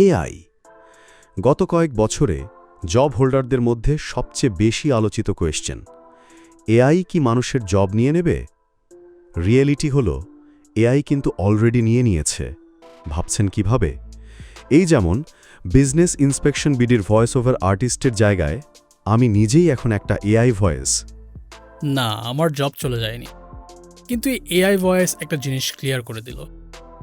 AI. গত কয়েক বছরে জব হোল্ডারদের মধ্যে সবচেয়ে বেশি আলোচিত কোয়েশ্চেন এআই কি মানুষের জব নিয়ে নেবে? রিয়েলিটি হল, এআই কিন্তু অলরেডি নিয়ে নিয়েছে। ভাবছেন কীভাবে? এই যেমন বিজনেস ইন্সপেকশন বিডির ভয়েস ওভার আর্টিস্টের জায়গায় আমি নিজেই এখন একটা এআই ভয়েস না, আমার জব চলে যায়নি। কিন্তু এআই ভয়েস একটা জিনিস ক্লিয়ার করে দিল।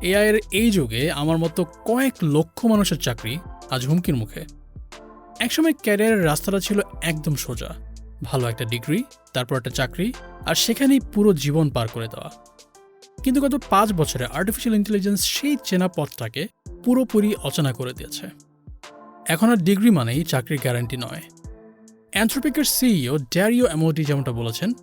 এআই এর এই যুগে আমার মতো কয়েক লক্ষ মানুষের চাকরি আজ হুমকির মুখে। একসময় ক্যারিয়ারের রাস্তাটা ছিল একদম সোজা। ভালো একটা ডিগ্রি, তারপর একটা চাকরি, আর সেখানেই পুরো জীবন পার করে দেওয়া। কিন্তু গত পাঁচ বছরে আর্টিফিশিয়াল ইন্টেলিজেন্স সেই চেনা পথটাকে পুরোপুরি অচেনা করে দিয়েছে। এখন আর ডিগ্রি মানেই চাকরির গ্যারান্টি নয়। অ্যান্থ্রোপিকের সিইও ড্যারিও অ্যামোটি যেমনটা বলেছেন,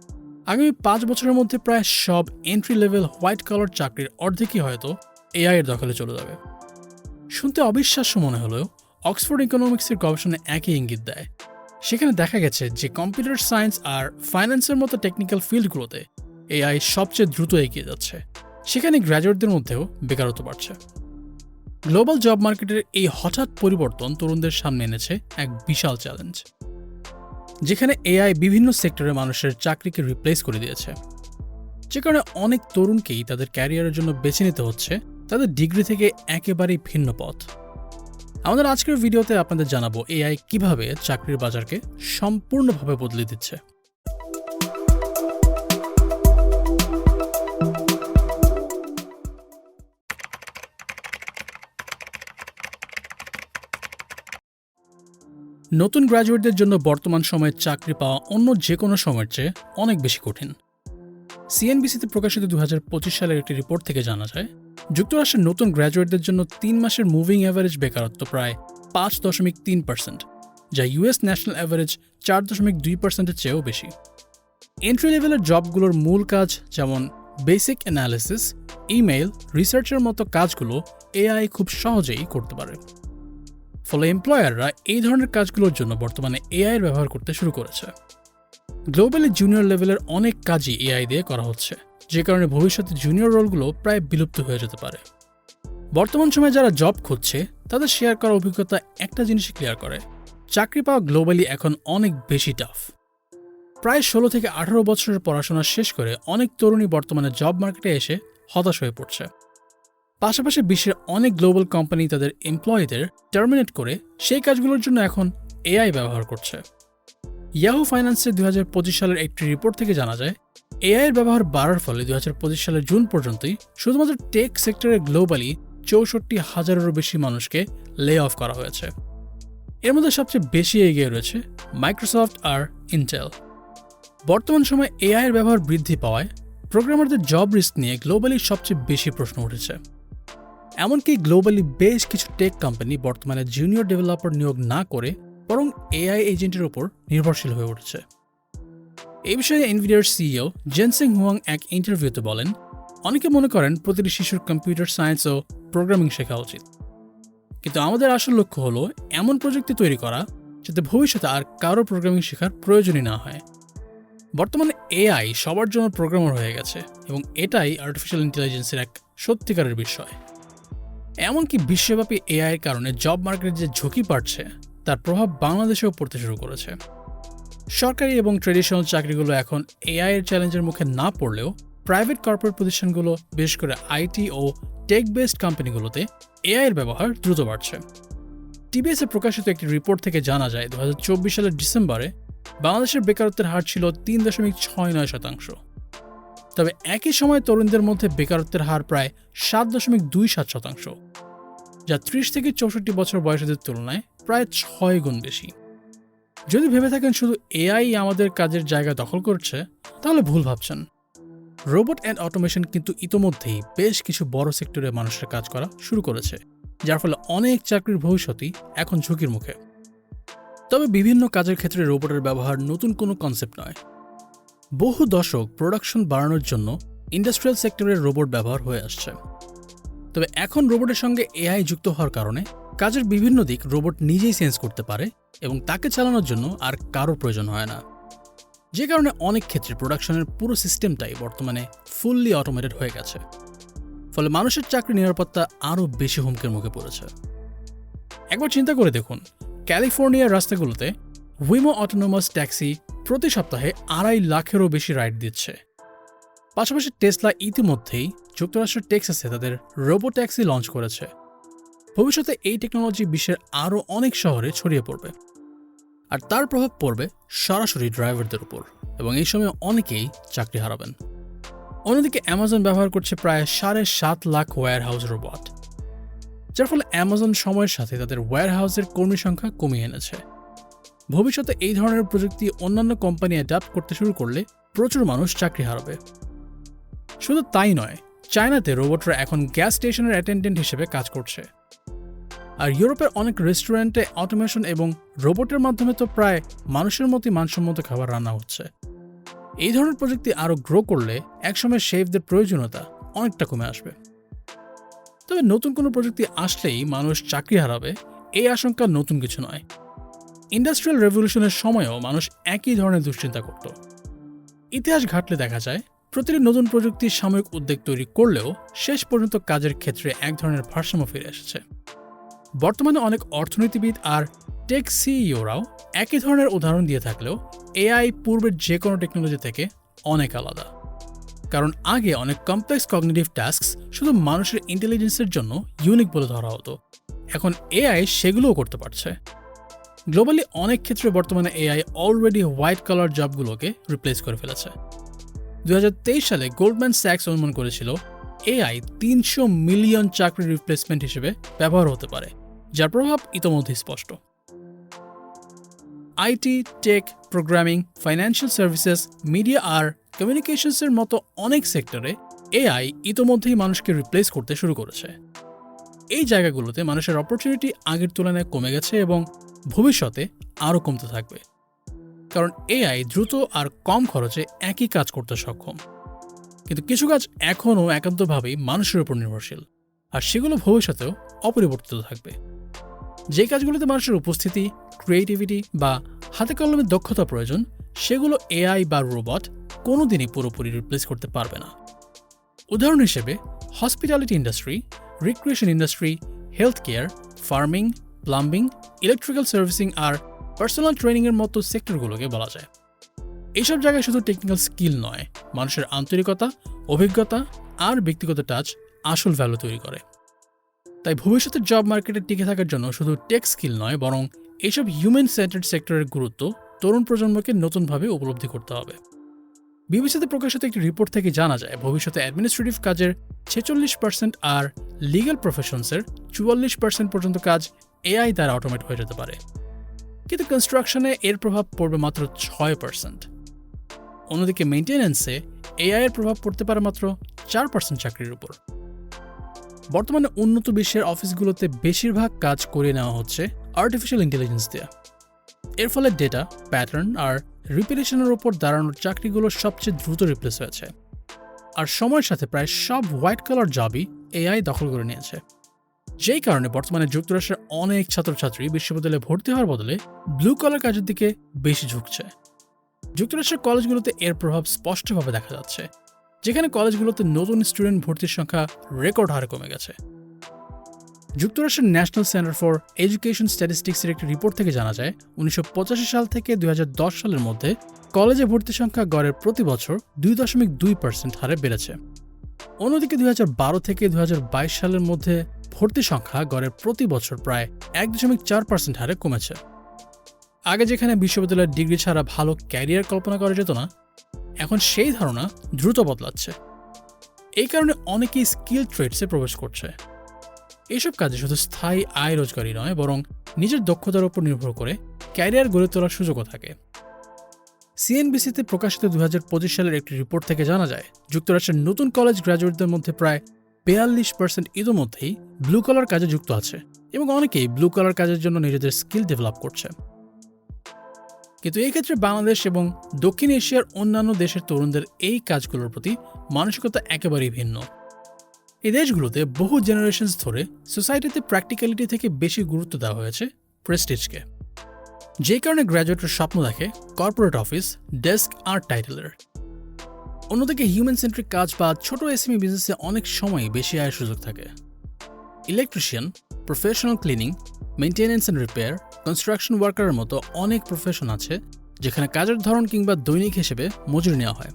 আগামী পাঁচ বছরের মধ্যে প্রায় সব এন্ট্রি লেভেল হোয়াইট কালার চাকরির অর্ধেকই হয়তো এআই এর দখলে চলে যাবে। শুনতে অবিশ্বাস্য মনে হলেও অক্সফোর্ড ইকোনমিক্সের গবেষণা একই ইঙ্গিত দেয়। সেখানে দেখা গেছে যে কম্পিউটার সায়েন্স আর ফাইন্যান্সের মতো টেকনিক্যাল ফিল্ডগুলোতে এআই সবচেয়ে দ্রুত এগিয়ে যাচ্ছে। সেখানে গ্র্যাজুয়েটদের মধ্যেও বেকারত্ব বাড়ছে। গ্লোবাল জব মার্কেটের এই হঠাৎ পরিবর্তন তরুণদের সামনে এনেছে এক বিশাল চ্যালেঞ্জ। যেখানে এআই বিভিন্ন সেক্টরে মানুষের চাকরিকে রিপ্লেস করে দিয়েছে। যে কারণে অনেক তরুণকেই তাদের ক্যারিয়ারের জন্য বেছে নিতে হচ্ছে তাদের ডিগ্রি থেকে একেবারেই ভিন্ন পথ। আমাদের আজকের ভিডিওতে আপনাদের জানাব এআই কীভাবে চাকরির বাজারকে সম্পূর্ণভাবে বদলে দিচ্ছে। নতুন গ্র্যাজুয়েটদের জন্য বর্তমান সময়ে চাকরি পাওয়া অন্য যে কোনো সময়ের চেয়ে অনেক বেশি কঠিন। সিএনবিসিতে প্রকাশিত দু হাজার পঁচিশ সালের একটি রিপোর্ট থেকে জানা যায় যুক্তরাষ্ট্রের নতুন গ্র্যাজুয়েটদের জন্য তিন মাসের মুভিং অ্যাভারেজ বেকারত্ব প্রায় পাঁচ দশমিক তিন পার্সেন্ট, যা ইউএস ন্যাশনাল অ্যাভারেজ চার দশমিক দুই পার্সেন্টের চেয়েও বেশি। এন্ট্রি লেভেলের জবগুলোর মূল কাজ যেমন বেসিক অ্যানালিসিস ইমেইল রিসার্চের মতো কাজগুলো এআই খুব সহজেই করতে পারে। ফলে এমপ্লয়াররা এই ধরনের কাজগুলোর জন্য বর্তমানে এআই এর ব্যবহার করতে শুরু করেছে। গ্লোবালি জুনিয়র লেভেলের অনেক কাজই এআই দিয়ে করা হচ্ছে। যে কারণে ভবিষ্যতে জুনিয়র রোলগুলো প্রায় বিলুপ্ত হয়ে যেতে পারে। বর্তমান সময়ে যারা জব খুঁজছে, তাদের শেয়ার করা অভিজ্ঞতা একটা জিনিসই ক্লিয়ার করে, চাকরি পাওয়া গ্লোবালি এখন অনেক বেশি টাফ প্রায় ষোলো থেকে আঠারো বছরের পড়াশোনা শেষ করে অনেক তরুণী বর্তমানে জব মার্কেটে এসে হতাশ হয়ে পড়ছে। পাশাপাশি বিশ্বের অনেক গ্লোবাল কোম্পানি তাদের এমপ্লয়ীদের টার্মিনেট করে সেই কাজগুলোর জন্য এখন এআই ব্যবহার করছে। ইয়াহু ফাইন্যান্সের দু হাজার পঁচিশ সালের একটি রিপোর্ট থেকে জানা যায় এআই এর ব্যবহার বাড়ার ফলে দু হাজার পঁচিশ সালের জুন পর্যন্তই শুধুমাত্র টেক সেক্টরে গ্লোবালি চৌষট্টি হাজারেরও বেশি মানুষকে লে অফ করা হয়েছে। এর মধ্যে সবচেয়ে বেশি এগিয়ে রয়েছে মাইক্রোসফট আর ইন্টেল বর্তমান সময়ে এআই এর ব্যবহার বৃদ্ধি পাওয়ায় প্রোগ্রামারদের জব রিস্ক নিয়ে গ্লোবালি সবচেয়ে বেশি প্রশ্ন উঠেছে। এমনকি গ্লোবালি বেশ কিছু টেক কোম্পানি বর্তমানে জুনিয়র ডেভেলপার নিয়োগ না করে বরং এআই এজেন্টের উপর নির্ভরশীল হয়ে উঠেছে। এই বিষয়ে এনভিডিয়ার সিইও জেনসিং হুয়াং এক ইন্টারভিউতে বলেন, অনেকে মনে করেন প্রতিটি শিশুর কম্পিউটার সায়েন্স ও প্রোগ্রামিং শেখা উচিত। কিন্তু আমাদের আসল লক্ষ্য হলো এমন প্রযুক্তি তৈরি করা, যাতে ভবিষ্যতে আর কারও প্রোগ্রামিং শেখার প্রয়োজনই না হয়। বর্তমানে এআই সবার জন্য প্রোগ্রামার হয়ে গেছে এবং এটাই আর্টিফিশিয়াল ইন্টেলিজেন্সের এক সত্যিকারের বিষয়। এমনকি বিশ্বব্যাপী এআই এর কারণে জব মার্কেটে যে ঝুঁকি বাড়ছে, তার প্রভাব বাংলাদেশেও পড়তে শুরু করেছে। সরকারি এবং ট্রেডিশনাল চাকরিগুলো এখন এআই এর চ্যালেঞ্জের মুখে না পড়লেও প্রাইভেট কর্পোরেট প্রতিষ্ঠানগুলো, বিশেষ করে আইটি ও টেক বেসড কোম্পানিগুলোতে এআই এর ব্যবহার দ্রুত বাড়ছে। টিবিএসে প্রকাশিত একটি রিপোর্ট থেকে জানা যায় দু হাজার চব্বিশ সালের ডিসেম্বরে বাংলাদেশের বেকারত্বের হার ছিল তিন দশমিক ছয় নয় শতাংশ। তবে একই সময় তরুণদের মধ্যে বেকারত্বের হার প্রায় সাত দশমিক দুই সাত শতাংশ, যা ত্রিশ থেকে চৌষট্টি বছর বয়সীদের তুলনায় প্রায় ছয় গুণ বেশি। যদি ভেবে থাকেন শুধু এআই আমাদের কাজের জায়গা দখল করছে, তাহলে ভুল ভাবছেন। রোবট অ্যান্ড অটোমেশন কিন্তু ইতোমধ্যেই বেশ কিছু বড় সেক্টরে মানুষের কাজ করা শুরু করেছে, যার ফলে অনেক চাকরির ভবিষ্যতই এখন ঝুঁকির মুখে। তবে বিভিন্ন কাজের ক্ষেত্রে রোবটের ব্যবহার নতুন কোনো কনসেপ্ট নয়। বহু দশক প্রোডাকশন বাড়ানোর জন্য ইন্ডাস্ট্রিয়াল সেক্টরের রোবট ব্যবহার হয়ে আসছে। তবে এখন রোবটের সঙ্গে এআই যুক্ত হওয়ার কারণে কাজের বিভিন্ন দিক রোবট নিজেই সেন্স করতে পারে এবং তাকে চালানোর জন্য আর কারও প্রয়োজন হয় না। যে কারণে অনেক ক্ষেত্রে প্রোডাকশনের পুরো সিস্টেমটাই বর্তমানে ফুললি অটোমেটেড হয়ে গেছে। ফলে মানুষের চাকরি নিরাপত্তা আরও বেশি হুমকির মুখে পড়েছে। একবার চিন্তা করে দেখুন ক্যালিফোর্নিয়ার রাস্তাগুলোতে উইমো অটোনোমাস ট্যাক্সি প্রতি সপ্তাহে আড়াই লাখেরও বেশি রাইড দিচ্ছে। পাশাপাশি টেসলা ইতিমধ্যেই যুক্তরাষ্ট্রের টেক্সাসে তাদের রোবো ট্যাক্সি লঞ্চ করেছে। ভবিষ্যতে এই টেকনোলজি বিশ্বের আরও অনেক শহরে ছড়িয়ে পড়বে। আর তার প্রভাব পড়বে সরাসরি ড্রাইভারদের উপর এবং এই সময় অনেকেই চাকরি হারাবেন। অন্যদিকে অ্যামাজন ব্যবহার করছে প্রায় সাড়ে সাত লাখ ওয়্যার হাউস রোবট যার ফলে অ্যামাজন সময়ের সাথে তাদের ওয়্যার হাউসের কর্মী সংখ্যা কমিয়ে এনেছে। ভবিষ্যতে এই ধরনের প্রযুক্তি অন্যান্য কোম্পানি অ্যাডাপ্ট করতে শুরু করলে প্রচুর মানুষ চাকরি হারাবে। শুধু তাই নয় চায়নাতে রোবটরা এখন গ্যাস স্টেশনের অ্যাটেন্ডেন্ট হিসেবে কাজ করছে। আর ইউরোপের অনেক রেস্টুরেন্টে অটোমেশন এবং রোবটের মাধ্যমে তো প্রায় মানুষের মতোই মানসম্মত খাবার রান্না হচ্ছে। এই ধরনের প্রযুক্তি আরও গ্রো করলে একসময় শেফদের প্রয়োজনীয়তা অনেকটা কমে আসবে। তবে নতুন কোনো প্রযুক্তি আসলেই মানুষ চাকরি হারাবে, এই আশঙ্কা নতুন কিছু নয়। ইন্ডাস্ট্রিয়াল রেভলিউশনের সময়ও মানুষ একই ধরনের দুশ্চিন্তা করত। ইতিহাস ঘাটলে দেখা যায় প্রতিটি নতুন প্রযুক্তি সাময়িক উদ্যোগ তৈরি করলেও শেষ পর্যন্ত কাজের ক্ষেত্রে এক ধরনের ভারসাম্য ফিরে এসেছে। বর্তমানে অনেক অর্থনীতিবিদ আর টেক সিইওরাও একই ধরনের উদাহরণ দিয়ে থাকলেও এআই পূর্বের যে কোনো টেকনোলজি থেকে অনেক আলাদা। কারণ আগে অনেক কমপ্লেক্স কগনিটিভ টাস্ক শুধু মানুষের ইন্টেলিজেন্সের জন্য ইউনিক বলে ধরা হতো। এখন এআই সেগুলোও করতে পারছে। গ্লোবালি অনেক ক্ষেত্রে বর্তমানে এআই অলরেডি হোয়াইট কালার জবগুলোকে রিপ্লেস করে ফেলেছে। দু হাজার তেইশ সালে গোল্ডম্যান স্যাক্স অনুমান করেছিল এআই তিনশো মিলিয়ন চাকরির রিপ্লেসমেন্ট হিসেবে ব্যবহার হতে পারে, যার প্রভাব ইতোমধ্যে স্পষ্ট। IT tech, programming, financial services, media আর কমিউনিকেশনসের মতো অনেক সেক্টরে এআই ইতোমধ্যেই মানুষকে রিপ্লেস করতে শুরু করেছে। এই জায়গাগুলোতে মানুষের অপরচুনিটি আগের তুলনায় কমে গেছে এবং ভবিষ্যতে আরও কমতে থাকবে। কারণ এআই দ্রুত আর কম খরচে একই কাজ করতে সক্ষম। কিন্তু কিছু কাজ এখনও একান্তভাবেই মানুষের উপর নির্ভরশীল, আর সেগুলো ভবিষ্যতেও অপরিবর্তিত থাকবে। যে কাজগুলোতে মানুষের উপস্থিতি ক্রিয়েটিভিটি বা হাতে কলমে দক্ষতা প্রয়োজন, সেগুলো এআই বা রোবট কোনোদিনই পুরোপুরি রিপ্লেস করতে পারবে না। উদাহরণ হিসেবে hospitality industry recreation industry health care farming plumbing electrical servicing আর পার্সোনাল ট্রেনিংয়ের মতো সেক্টরগুলোকে বলা যায়। এইসব জায়গায় শুধু টেকনিক্যাল স্কিল নয়, মানুষের আন্তরিকতা, অভিজ্ঞতা আর ব্যক্তিগত টাচ আসল ভ্যালু তৈরি করে। তাই ভবিষ্যতের জব মার্কেটে টিকে থাকার জন্য শুধু টেক স্কিল নয়, বরং এইসব হিউম্যান সেন্টার্ড সেক্টরের গুরুত্ব তরুণ প্রজন্মকে নতুনভাবে উপলব্ধি করতে হবে। বিবিসিতে প্রকাশিত একটি রিপোর্ট থেকে জানা যায়, ভবিষ্যতে অ্যাডমিনিস্ট্রেটিভ কাজের ছেচল্লিশ পার্সেন্ট আর লিগ্যাল প্রফেশনসের চুয়াল্লিশ পার্সেন্ট পর্যন্ত কাজ এআই দ্বারা অটোমেট হয়ে যেতে পারে। কিন্তু কনস্ট্রাকশনে এর প্রভাব পড়বে মাত্র ছয় পার্সেন্ট অন্যদিকে মেনটেন্যান্সে এআই এর প্রভাব পড়তে পারে মাত্র চার পার্সেন্ট চাকরির উপর। বর্তমানে উন্নত বিশ্বের অফিসগুলোতে বেশিরভাগ কাজ করে নেওয়া হচ্ছে আর্টিফিশিয়াল ইন্টেলিজেন্স দিয়ে। এর ফলে ডেটা প্যাটার্ন আর রিপিটেশনের ওপর দাঁড়ানোর চাকরিগুলো সবচেয়ে দ্রুত রিপ্লেস হয়েছে। আর সময়ের সাথে প্রায় সব হোয়াইট কালার জবই এআই দখল করে নিয়েছে। যেই কারণে বর্তমানে যুক্তরাষ্ট্রের অনেক ছাত্রছাত্রী বিশ্ববিদ্যালয়ে ভর্তি হওয়ার বদলে ব্লু কলার কাজের দিকে বেশি ঝুঁকছে। যুক্তরাষ্ট্রের কলেজগুলোতে এর প্রভাব স্পষ্টভাবে দেখা যাচ্ছে, যেখানে কলেজগুলোতে নতুন স্টুডেন্ট ভর্তির সংখ্যা রেকর্ড হারে কমে গেছে। যুক্তরাষ্ট্রের ন্যাশনাল সেন্টার ফর এডুকেশন স্ট্যাটিস্টিক্সের একটি রিপোর্ট থেকে জানা যায়, উনিশশো পঁচাশি সাল থেকে দুই হাজার দশ সালের মধ্যে কলেজে ভর্তির সংখ্যা গড়ের প্রতি বছর দুই দশমিক দুই পার্সেন্ট হারে বেড়েছে। অন্যদিকে দু হাজার বারো থেকে দু হাজার বাইশ সালের মধ্যে ভর্তি সংখ্যা গড়ে প্রতি বছর প্রায় এক দশমিক চার পার্সেন্ট হারে কমেছে। আগে যেখানে বিশ্ববিদ্যালয়ের ডিগ্রি ছাড়া ভালো ক্যারিয়ার কল্পনা করা যেত না, এখন সেই ধারণা দ্রুত বদলাচ্ছে। এই কারণে অনেকেই স্কিল ট্রেডসে প্রবেশ করছে। এইসব কাজে শুধু স্থায়ী আয় রোজগারই নয়, বরং নিজের দক্ষতার উপর নির্ভর করে ক্যারিয়ার গড়ে তোলার সুযোগও থাকে। সিএনবিসিতে প্রকাশিত দু হাজার পঁচিশ সালের একটি রিপোর্ট থেকে জানা যায়, যুক্তরাষ্ট্রের নতুন কলেজ গ্র্যাজুয়েটদের মধ্যে প্রায় বেয়াল্লিশ পার্সেন্ট ইতোমধ্যেই ব্লু কলার কাজে যুক্ত আছে এবং অনেকেই ব্লু কলার কাজের জন্য নিজেদের স্কিল ডেভেলপ করছে। কিন্তু এই ক্ষেত্রে বাংলাদেশ এবং দক্ষিণ এশিয়ার অন্যান্য দেশের তরুণদের এই কাজগুলোর প্রতি মানসিকতা একেবারেই ভিন্ন। এই দেশগুলোতে বহু জেনারেশনস ধরে সোসাইটিতে প্র্যাকটিক্যালিটি থেকে বেশি গুরুত্ব দেওয়া হয়েছে প্রেস্টিজকে যে কারণে গ্র্যাজুয়েটের স্বপ্ন দেখে কর্পোরেট অফিস ডেস্ক আর টাইটেলের অন্যদিকে হিউম্যান সেন্ট্রিক কাজ বা ছোট এসএমই বিজনেসে অনেক সময় বেশি আয়ের সুযোগ থাকে। Electrician professional cleaning maintenance and repair construction ওয়ার্কারের মতো অনেক প্রফেশন আছে যেখানে কাজের ধরন কিংবা দৈনিক হিসেবে মজুরি নেওয়া হয়।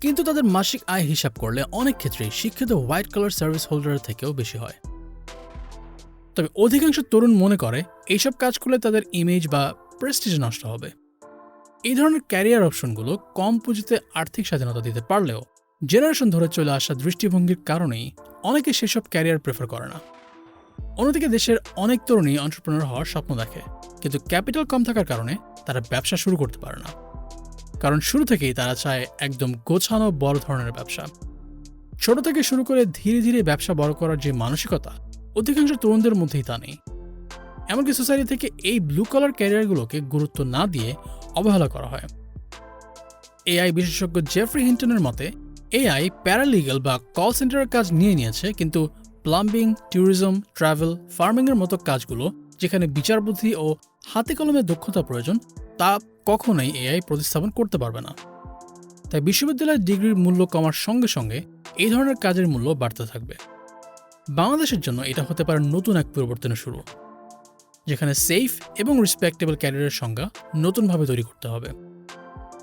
কিন্তু তাদের মাসিক আয় হিসাব করলে অনেক ক্ষেত্রেই শিক্ষিত হোয়াইট কালার সার্ভিস হোল্ডারের থেকেও বেশি হয়। তবে অধিকাংশ তরুণ মনে করে এইসব কাজ করলে তাদের ইমেজ বা প্রেস্টিজ নষ্ট হবে। এই ধরনের ক্যারিয়ার অপশনগুলো কম পুঁজিতে আর্থিক স্বাধীনতা দিতে পারলেও জেনারেশন ধরে চলে আসা দৃষ্টিভঙ্গির কারণেই অনেকে সেসব ক্যারিয়ার প্রেফার করে না। অন্যদিকে দেশের অনেক তরুণী অন্টারপ্রেনার হওয়ার স্বপ্ন দেখে, কিন্তু ক্যাপিটাল কম থাকার কারণে তারা ব্যবসা শুরু করতে পারে না। কারণ শুরু থেকেই তারা চায় একদম গোছানো বড় ধরনের ব্যবসা। ছোট থেকে শুরু করে ধীরে ধীরে ব্যবসা বড় করার যে মানসিকতা অধিকাংশ তরুণদের মধ্যেই তা নেই। এমনকি সোসাইটি থেকে এই ব্লু কালার ক্যারিয়ারগুলোকে গুরুত্ব না দিয়ে অবহেলা করা হয়। এআই বিশেষজ্ঞ জেফ্রি হিন্টনের মতে, এআই প্যারালিগাল বা কল সেন্টারের কাজ নিয়ে নিয়েছে, কিন্তু প্লাম্বিং ট্যুরিজম ট্রাভেল ফার্মিংয়ের মতো কাজগুলো, যেখানে বিচার বুদ্ধি ও হাতে কলমে দক্ষতা প্রয়োজন, তা কখনোই এআই প্রতিস্থাপন করতে পারবে না। তাই বিশ্ববিদ্যালয়ের ডিগ্রির মূল্য কমার সঙ্গে সঙ্গে এই ধরনের কাজের মূল্য বাড়তে থাকবে। বাংলাদেশের জন্য এটা হতে পারে নতুন এক পরিবর্তনের শুরু, যেখানে সেফ এবং রেসপেক্টেবল ক্যারিয়ারের সংজ্ঞা নতুনভাবে তৈরি করতে হবে।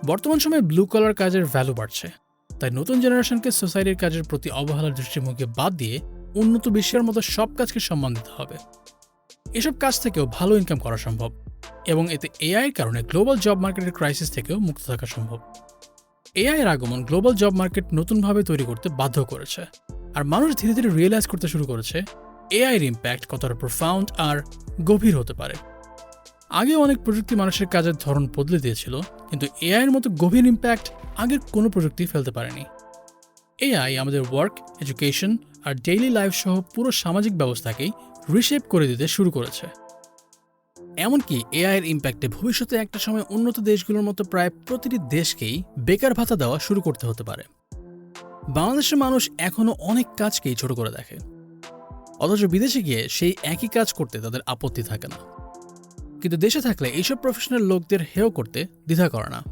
বর্তমান সময়ে ব্লু কলার কাজের ভ্যালু বাড়ছে, তাই নতুন জেনারেশনকে সোসাইটির কাজের প্রতি অবহেলার দৃষ্টিভঙ্গি বাদ দিয়ে উন্নত বিশ্বের মতো সব কাজকে সম্মান দিতে হবে। এসব কাজ থেকেও ভালো ইনকাম করা সম্ভব এবং এতে এআইয়ের কারণে গ্লোবাল জব মার্কেটের ক্রাইসিস থেকেও মুক্ত থাকা সম্ভব। এআই এর আগমন গ্লোবাল জব মার্কেট নতুনভাবে তৈরি করতে বাধ্য করেছে। আর মানুষ ধীরে ধীরে রিয়েলাইজ করতে শুরু করেছে এআইয়ের ইম্প্যাক্ট কতটা প্রোফাউন্ড আর গভীর হতে পারে। আগে অনেক প্রযুক্তি মানুষের কাজের ধরন বদলে দিয়েছিল, কিন্তু এআইয়ের মতো গভীর ইম্প্যাক্ট আগের কোনো প্রযুক্তি ফেলতে পারেনি। এআই আমাদের ওয়ার্ক এডুকেশন আর ডেইলি লাইফ সহ পুরো সামাজিক ব্যবস্থাকেই রিশেপ করে দিতে শুরু করেছে। এমনকি এআইয়ের ইম্প্যাক্টে ভবিষ্যতে একটা সময় উন্নত দেশগুলোর মতো প্রায় প্রতিটি দেশকেই বেকার ভাতা দেওয়া শুরু করতে হতে পারে। বাংলাদেশের মানুষ এখনও অনেক কাজকেই ছোট করে দেখে। অথচ বিদেশে গিয়ে সেই একই কাজ করতে তাদের আপত্তি থাকে না। কিন্তু দেশে থাকলে এইসব প্রফেশনাল লোকদের হেয় করতে দ্বিধা করে না।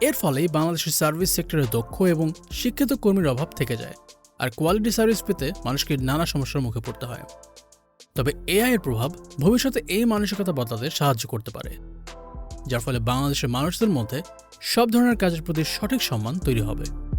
এর ফলেই বাংলাদেশের সার্ভিস সেক্টরে দক্ষ এবং শিক্ষিত কর্মীর অভাব থেকে যায় আর কোয়ালিটি সার্ভিস পেতে মানুষকে নানা সমস্যার মুখে পড়তে হয়। তবে এআই এর প্রভাব ভবিষ্যতে এই মানসিকতা বদলাতে সাহায্য করতে পারে, যার ফলে বাংলাদেশের মানুষদের মধ্যে সব ধরনের কাজের প্রতি সঠিক সম্মান তৈরি হবে।